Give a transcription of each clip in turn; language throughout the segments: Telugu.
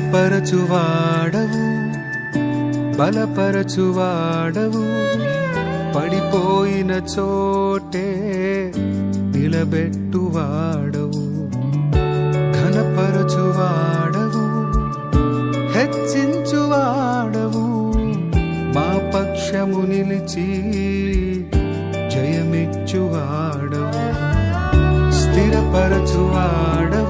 బలపరచువాడవు. బలపరచువాడవు. పడిపోయిన చోటే నిలబెట్టువాడవు. ఘనపరచువాడవు. హెచ్చించువాడవు. మా పక్షము నిలిచి జయమిచ్చువాడవు. స్థిరపరచువాడవు.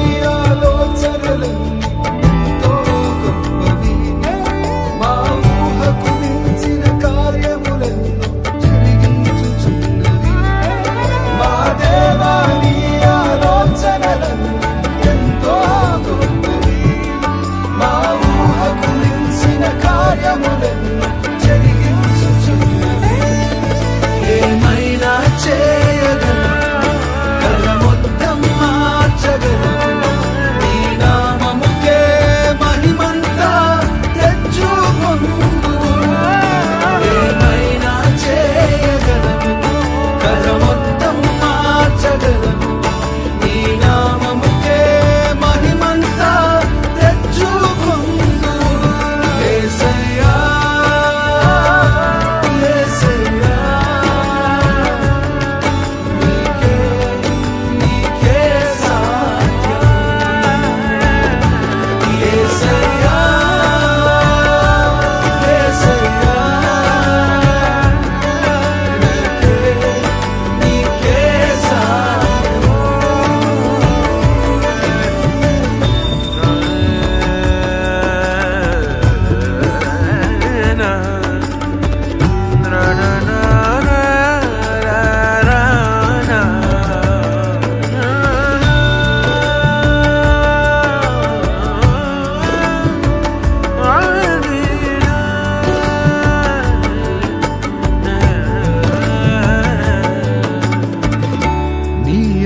I'm on,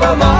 mamá.